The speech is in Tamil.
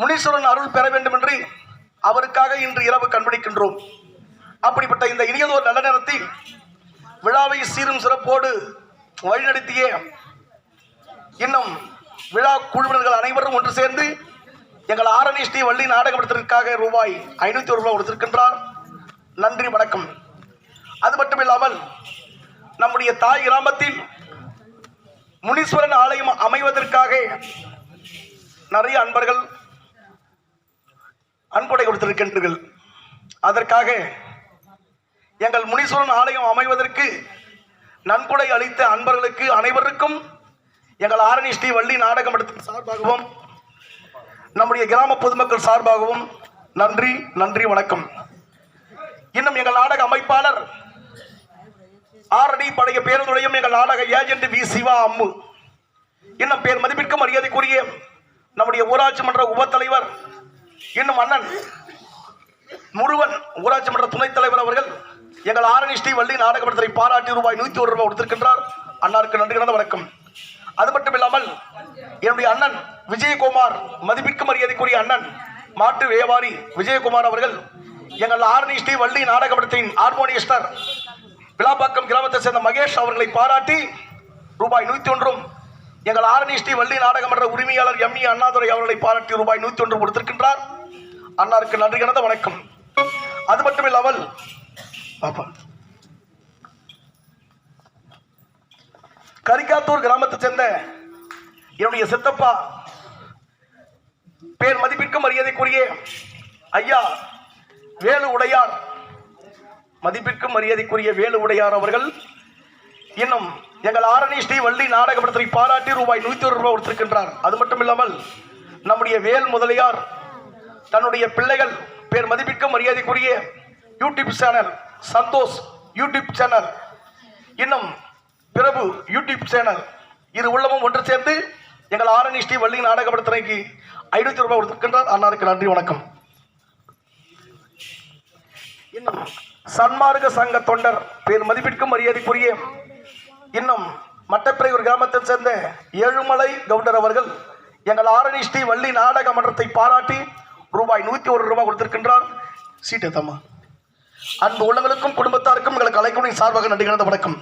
முனீஸ்வரன் அருள் பெற வேண்டும் என்று அவருக்காக இன்று இரவு கண்பிடிக்கின்றோம். அப்படிப்பட்ட இந்த இனியதோர் நல்ல நேரத்தில் விழாவை சீரும் சிறப்போடு வழிநடத்திய இன்னும் விழா குழுவினர்கள் அனைவரும் ஒன்று சேர்ந்து எங்கள் ஆரணி ஸ்ரீ வள்ளி நாடகப்படத்திற்காக ரூபாய் ஐநூத்தி ஒரு ரூபாய் கொடுத்திருக்கின்றார். நன்றி வணக்கம். அது மட்டுமில்லாமல் நம்முடைய தாய் கிராமத்தில் முனீஸ்வரன் ஆலயம் அமைவதற்காக நிறைய அன்பர்கள் அன்புடை கொடுத்திருக்கின்றீர்கள். அதற்காக எங்கள் முனீஸ்வரன் ஆலயம் அமைவதற்கு நன்கொடை அளித்த அன்பர்களுக்கு அனைவருக்கும் எங்கள் ஆரணி ஸ்ரீ வள்ளி நாடக மன்றத்தின் சார்பாகவும் நம்முடைய கிராம பொதுமக்கள் சார்பாகவும் நன்றி நன்றி வணக்கம். இன்னும் எங்கள் நாடக அமைப்பாளர் ஆரணி பழைய பேருந்துடையும் எங்கள் நாடக ஏஜென்ட் வி சிவா அம்மு. இன்னும் பேர் மதிப்பிற்கும் மரியாதைக்குரிய நம்முடைய ஊராட்சி மன்ற உபத்தலைவர் இன்னும் அண்ணன் முருவன் ஊராட்சி மன்ற துணைத் தலைவர் அவர்கள் எங்கள் ஆரணி ஸ்ரீ வள்ளி நாடக பாராட்டி ரூபாய் நூத்தி ஒரு ரூபாய் கொடுத்திருக்கின்றார். அண்ணாருக்கு நன்றி கலந்த வணக்கம். அது மட்டும் இல்லாமல் என்னுடைய அண்ணன் விஜயகுமார் மதிப்பிற்கு மரியாதைக்குரிய அண்ணன் மாட்டு வியாபாரி விஜயகுமார் அவர்கள் எங்கள் ஆரணி ஸ்ரீ வள்ளி நாடகப்படத்தின் ஹார்மோனியஸ்டர் விழாப்பாக்கம் கிராமத்தை சேர்ந்த மகேஷ் அவர்களை பாராட்டி ரூபாய் நூத்தி ஒன்றும் எங்கள் ஆரணி ஸ்ரீ வள்ளி நாடகமன்ற உரிமையாளர் எம் இ அண்ணாதுரை அவர்களை பாராட்டி ரூபாய் நூத்தி ஒன்று கொடுத்திருக்கின்றார். அண்ணாருக்கு நன்றி கலந்த வணக்கம். அது மட்டும் இல்லாமல் பாப்பா. கரிகாத்தூர் கிராமத்தை சேர்ந்த என்னுடைய சித்தப்பா பேர் மதிப்பிற்கும் மரியாதைக்குரிய ஐயா வேலு உடையார். மதிப்பிற்கும் மரியாதைக்குரிய வேலு உடையார் அவர்கள் இன்னும் எங்கள் ஆரணி ஸ்ரீ வள்ளி நாடகப்படத்தை பாராட்டி ரூபாய் நூத்தி ஒரு ரூபாய் கொடுத்திருக்கின்றார். அது மட்டும் இல்லாமல் நம்முடைய வேல் முதலியார் தன்னுடைய பிள்ளைகள் பேர் மதிப்பிற்கும் மரியாதைக்குரிய YouTube channel Santhosh YouTube channel இன்னும் பிரபு யூடியூப் சேனல் இது உள்ளமும் ஒன்று சேர்ந்து எங்கள் ஆரணி ஸ்ரீ வள்ளி நாடகப்படத்தினைக்கு ஐநூத்தி ரூபாய் கொடுத்திருக்கின்றார். அண்ணாருக்கு நன்றி வணக்கம். இன்னும் சன்மார்க்க சங்க தொண்டர் பேர் மதிப்பிற்கும் மரியாதைக்குரிய இன்னும் மட்டப்பிரையூர் கிராமத்தை சேர்ந்த ஏழுமலை கவுண்டர் அவர்கள் எங்கள் ஆரணி ஸ்ரீ வள்ளி நாடக மன்றத்தை பாராட்டி ரூபாய் நூத்தி ஒரு ரூபாய் கொடுத்திருக்கின்றார். சீட்டு தம்மா. அன்பு உள்ளங்களுக்கும் குடும்பத்தாருக்கும் எங்கள் கலைக்குடியின் சார்பாக நன்றி கலந்த வணக்கம்.